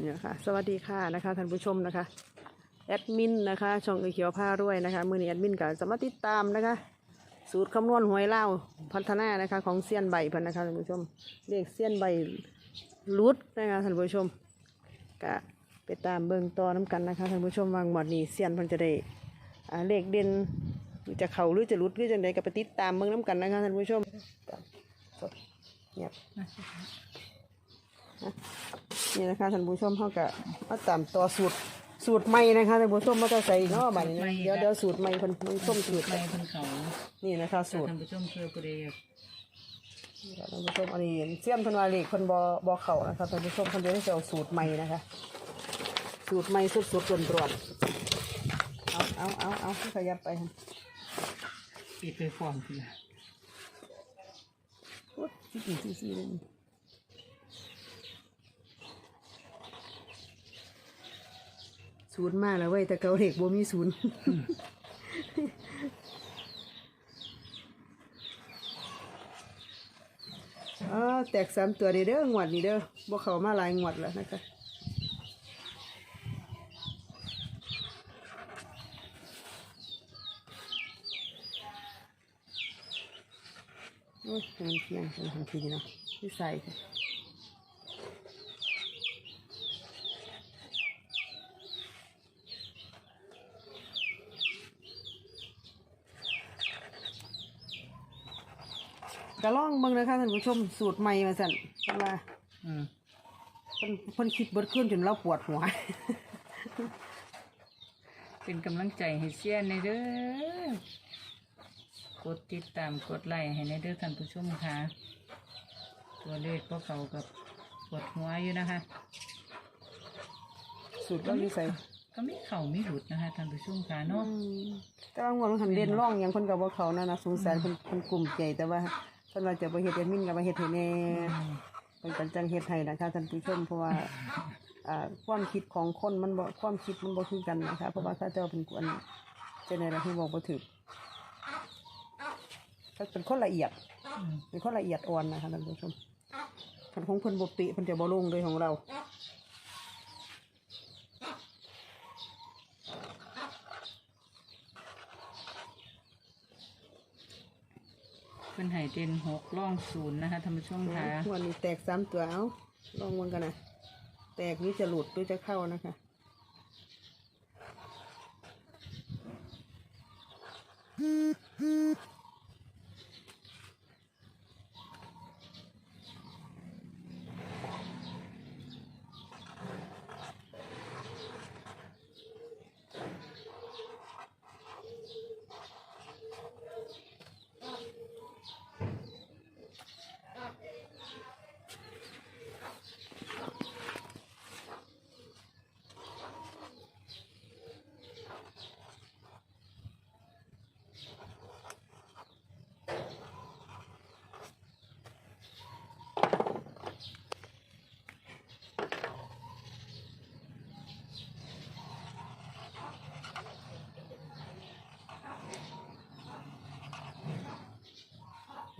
เนี่ยค่ะ สวัสดีค่ะนะคะท่านผู้ชมนะคะแอดมินนะคะช่องเอเขียวผ้ารวยนะคะมือนี้แอดมินก็จะมาติดตามนะคะ สูตรคำนวณหวยเล่าพัฒนานะคะ ของเซียนใบพันนะคะท่านผู้ชมเรียกเซียนใบรุดนะคะท่านผู้ชมก็ไปตามเบิ่งต่อน้กันนะคะท่านผู้ชมวางหมดนี้เซียนพันจะได้เลขเด่นจะเข่าหรือจะรุดหรือจังใดก็ไปติดตามเบิ่งน้กันนะคะท่านผู้ชมเงียบ นี่นะคะท่านผู้ชมเขาก็มาตามต่อสูตรสูตรใหม่นะคะท่านผู้ชมมาจะใส่เนาะบัดนี้นะเดี๋ยวเดี๋ยวสูตรใหม่เพิ่นเพิ่นส้มสูตรไม่เพิ่นเขานี่นะคะ สูตรท่านผู้ชมเพื่อประเดี๋ยวท่านผู้ชมอันนี้เสี้ยนเพิ่นว่าเลขเพิ่นบ่บ่เข้านะคะท่านผู้ชมเพิ่นจะได้เอาสูตรใหม่นะคะ สูตรใหม่สุดๆตรวนๆเอาเอาเอาเอาขยับไปหั่นปิดไปฟองทีละโอ๊ยสิกี่ซี่ซี่เลย ศูนย์มากแล้วเว้ยแต่เกาเด็กบ่มีศูนย์อ๋อแตกสามตัวเด้อเด้องวดนี้เด้อบ่เขามาหลายงวดแล้วนะคะโอ้ยมันเพียงเป็นทันทีเนาะที่ใส่ค่ะ กระล่องเบิ่งนะคะท่านผู้ชมสูตรใหม่มาสั่นเพราะว่าอืมเพิ่นเพิ่นคิดเบิดขึ้นจนเราปวดหัว เป็นกำลังใจให้เสียในเด้อกดติดตามกดไลค์ให้ในเด้อท่านผู้ชมค่ะ ตัวเลขก็เขากับปวดหัวอยู่นะคะ สูตรเราอยู่ใส่ก็ไม่เข่าไม่หลุดนะคะท่านผู้ชมค่ะเนาะ แต่ว่างวดมันหันเด่นร่องหยังเพิ่นก็บ่เขานะนะสงสารเพิ่นเพิ่นกลุ่มใจแต่ว่า ท่านว่าจะบ่เฮ็ดแอดมินก็บ่เฮ็ดให้แน่เป็นก็จังเฮ็ดให้นะคะท่านผู้ชมเพราะว่าอ่าความคิดของคนมันบ่ความคิดมันบ่คือกันนะคะเพราะว่าข้าเจ้าเป็นคนจะในระที่บอกบ่ถูกเขาเป็นคนละเอียดเป็นคนละเอียดอ่อนนะคะท่านผู้ชมคันของเพิ่นบ่ปิเพิ่นจะบ่ลงเลยของเรา เพิ่นให้เด่นหกล่องศูนย์นะคะท่านผู้ชมค่ะวันนี้แตกสามตัวเอาลองมันกันนะแตกหรือจะหลุดหรือจะเข้านะคะ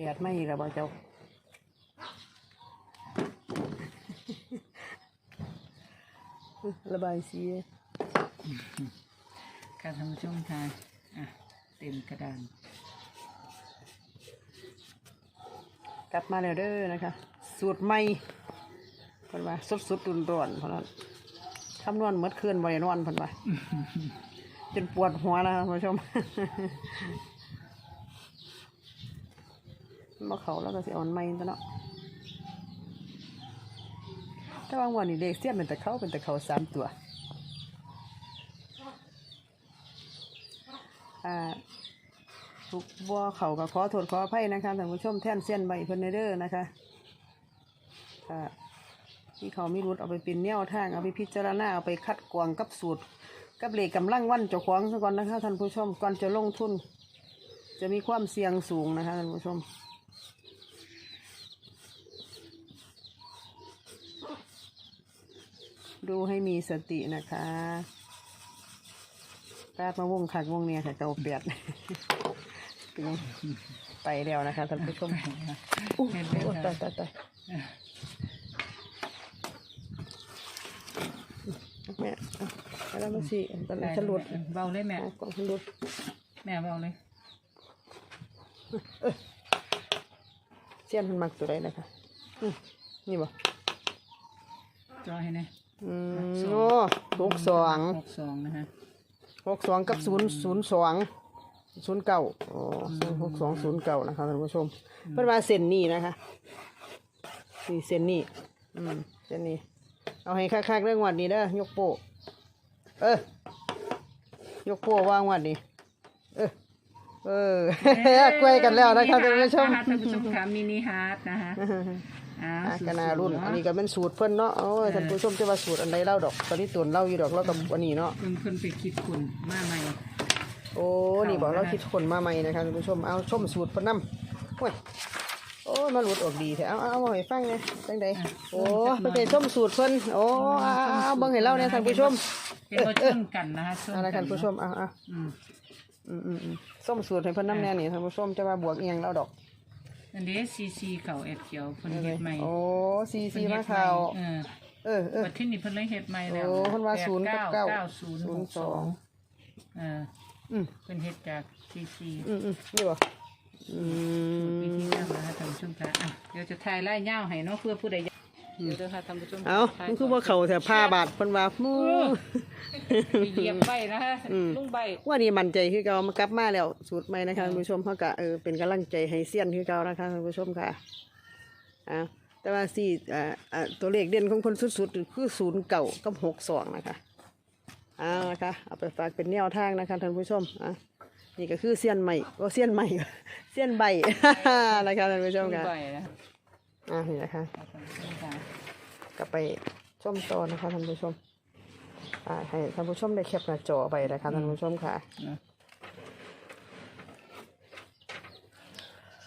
เปียดไม่อีกแล้วบ่เจ้าระบายสีค่ะท่านผู้ชมค่ะอะเต็มกระดาน กลับมาแล้วเด้อนะคะ สูตรใหม่เพิ่นว่าสดสดรุนร้อนๆเพราะนั้นคำนวณเมื่อคืนบ่ได้นอนเพิ่นว่าจนปวดหัวแล้วค่ะคุณผู้ชม มาเขาแล้วก็สิอ่อนไม่ตัวเนาะแต่บางวันนี่เด็กเสียเป็นแต่เขาเป็นแต่เขาสามตัวอ่าทุกบัวเขาก็ขอโทษขออภัยนะคะท่านผู้ชมแท่นเส้นใบเพิ่นเด้อนะคะอ่าที่เขามีรุดเอาไปเป็นแนวทางเอาไปพิจารณาเอาไปคัดกรองกับสูตร กับเหลขกำลังวันเจ้าของซะก่อนนะคะท่านผู้ชมก่อนจะลงทุน จะมีความเสี่ยงสูงนะคะท่านผู้ชม ดูให้มีสตินะคะแป๊บมาวงขัดวงเนี่ยค่ะเจ้าเปียดเป็นยังไปแล้วนะคะท่านผู้ชมอู้เห็นไหมโอ้คะตายตายตายแม่เอาแล้วมาสิตอนนี้ฉันหลุดเบาเลยแม่เอากล่องฉันหลุดแม่เบาเลยเสี้ยนมันมักตัวใดนะคะอืมนี่บ่จอให้แน่ อืมโอ้หกสองหกสองนะฮะหกสองกับศูนย์ศูนย์สองศูนย์เก้าอ๋อหกสองศูนย์เก้านะคะท่านผู้ชมเพิ่นมาเส้นนี้นะคะนี่เส้นนี้อืมเส้นนี้ เอาให้คักๆเรื่องวัดนี้เด้อยกโป้เออยกโป้วางวัดนี้เออเออกล้วยกันแล้วนะคะท่านผู้ชมท่านผู้ชมค่ะมินิฮาร์ดนะคะ อ่าอะกนารุ่น อันนี้ก็เป็นสูตรเพิ่นเนาะโอ้ยท่านผู้ชมจะว่าสูตรอันใดเล่าดอก ตอนนี้ตุนเล่าอยู่ดอกเล่ากับอันนี้เนาะ เพิ่นเพิ่นไปคิดคุณมาใหม่ โอ้ นี่บอกเราคิดคนมาใหม่นะคะท่านผู้ชม เอาชมสูตรเพิ่นนำโอ้ย โอ้ยมาหลุดออกดีแท้เอาเอาเอามาให้ฟังไงจังใดโอ้เพิ่นไปชมสูตรเพิ่นโอ้เอาเอาเอาเบิ่งให้เราเนี่ยท่านผู้ชมเห็นว่าชนกันนะคะชนเอาละกัท่านผู้ชมเอาเอาอืมอืมอืมอืมส้มสูตรให้เพิ่นนำแน่นี่ท่านผู้ชมจะว่าบวกเอียงเราดอก อันนี้ซีซีเก่าเอ็ดเขียวเพิ่นเฮ็ดใหม่โอ้ซีซีเพิ่นมาเฮ็ดใหข่าวเออเออเออบัดที่นี่เพิ่นเลยเฮ็ดใหม่แล้วโอ้เพิ่นว่าแปดศูนย์กับเก้าศูนย์ศูหนกย์สสอองงเอออืมเพิ่นเฮ็ดจากซีซีอืมอืมนี่บ่อืวิธีมทำนะคะท่านผู้ชมค่ะอะเดี๋ยวจะถ่ายไล่ย่าวให้เนาะเพื่อผู้ใดอยาก เดี๋ยวเด้อค่ะท่านผู้ชมเอามันคือว่าเขาแถวผ้าบาดเพิ่นว่ามูเหยียบใบนะคะอืม ลุงใบว่านี่มั่นใจคือเก่ามากลับมาแล้วสูตรใหม่นะคะท่านผู้ชมเฮาก็เออเป็นกำลังใจให้เซียนคือเก่านะคะท่านผู้ชมค่ะอ่าแต่ว่าสี่อ่าอ่าตัวเลขเด่นของเพิ่นสุดๆคือศูนย์เก่ากับหกสองนะคะเอานะคะเอาไปฝากเป็นแนวทางนะคะท่านผู้ชมอะนี่ก็คือเซียนใหม่ก็เซียนใหม่ เซียนใบ นะคะท่านผู้ชลุมงค่ะ ใบนะ อะนี่นะคะท่านผู้ชมค่ะก็ไปชมต่อนะคะท่านผู้ชม อ่าให้ท่านผู้ชมได้แคปหน้าจอไปนะคะท่านผู้ชมค่ะเนาะ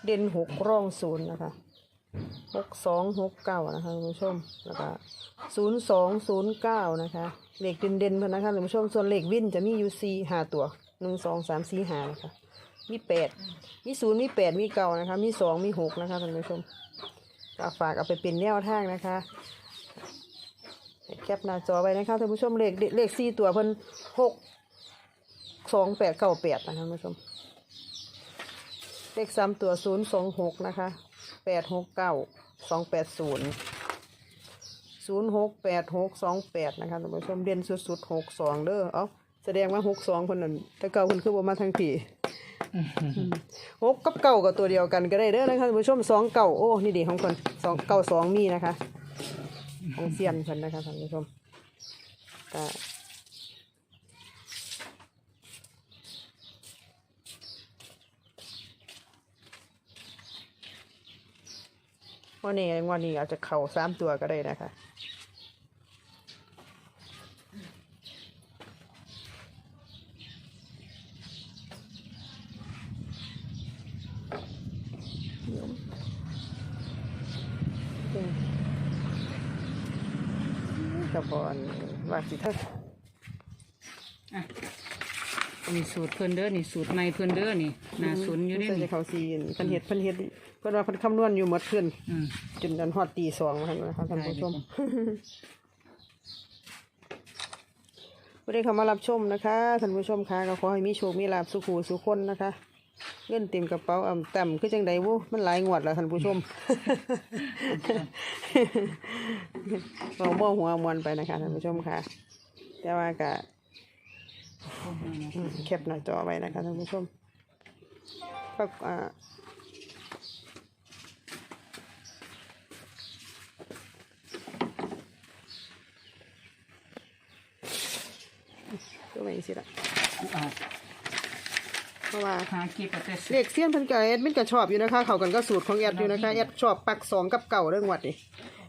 เด่นหกร่องศูนย์นะคะหกสองหกเก้านะคะท่านผู้ชม แล้วก็ศูนย์สองศูนย์เก้านะคะเลขเด่นเด่นๆเพิ่นนะคะท่านผู้ชม ส่วนเลขวินจะมีอยู่สี่ห้าตัวหนึ่งสองสามสี่ห้านะคะ มีแปดมีศูนย์มีแปดมีเก้านะคะ มีสองมีหกนะคะท่านผู้ชม ก็ฝากเอาไปเป็นแนวทางนะคะแคปหน้าจอไว้นะคะท่านผู้ชมเลขเลขสี่ตัวเพิ่นหกสองแปดเก้าแปดนะคะท่านผู้ชม เลขสามตัวศูนย์สองหกนะคะแปดหกเก้าสองแปดศูนย์ศูนย์หกแปดหกสองแปดนะคะท่านผู้ชมเด่นสุดๆหกสองเด้อเอาแสดงว่าหกสองคนนั้นแต่เก่าคนคือบ่มาทางที หกกับเก่ากับตัวเดียวกันก็ได้เด้อนะคะท่านผู้ชมสองเก่าโอ้นี่ดีของคนสองเก่าสองมีนะคะ ของเซียนคนนะคะท่านผู้ชมก็วันนี้วันนี้อาจจะเข่าสามตัวก็ได้นะคะ กระบอนว่าสิเท่าอะอันนี้สูตรเพิ่นเด้อนี่สูตรใหม่เพิ่นเด้อนี่น่าสนอยู่เด้ใส่นี่ เขาซีนเพิ่นเฮ็ดเพิ่นเฮ็ดเพิ่นว่าเพิ่นคำนวณอยู่หมดขึ้นอืม จนดันฮอดตีสองแล้วนะคะท่านผู้ชม ผู้ใดเข้ามารับชมนะคะท่านผู้ชมค่ะก็ขอให้มีโชคมีลาภสุขหูสุขคนนะคะ เงินเต็มกระเป๋าอ่ำต่ำคือจังใดวุมันหลายงวดแล้วท่านผู้ชมเราบ่หัวมวนไปนะคะท่านผู้ชมค่ะ แต่ว่าก็อืมแคปหน้าจอไว้นะคะท่านผู้ชมก็อ่าก็ไม่สิละอะ เพราะว่าหาเก็บเอาแต่เลขเสี้ยนเพิ่นก็แอดมินก็ชอบอยู่นะคะ เขากันก็สูตรของแอดอยู่นะคะแอดชอบปักสองกับเก่าเรื่องวัดนี่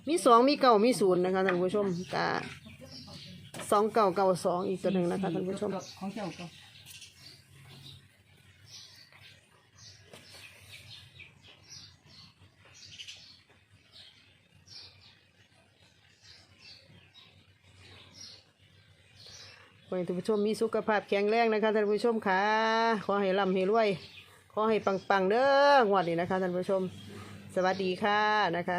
มีสองมีเก่ามีศูนย์นะคะท่านผู้ชมกะสองเก่าเก่าสองอีกตัวหนึ่งนะคะท่านผู้ชม ของเจ้าก็ ให้ท่านผู้ชมมีสุขภาพแข็งแรงนะคะท่านผู้ชมค่ะขอให้ร่ำให้รวยขอให้ปังๆเด้องวดนี้นะคะท่านผู้ชม สวัสดีค่ะนะคะ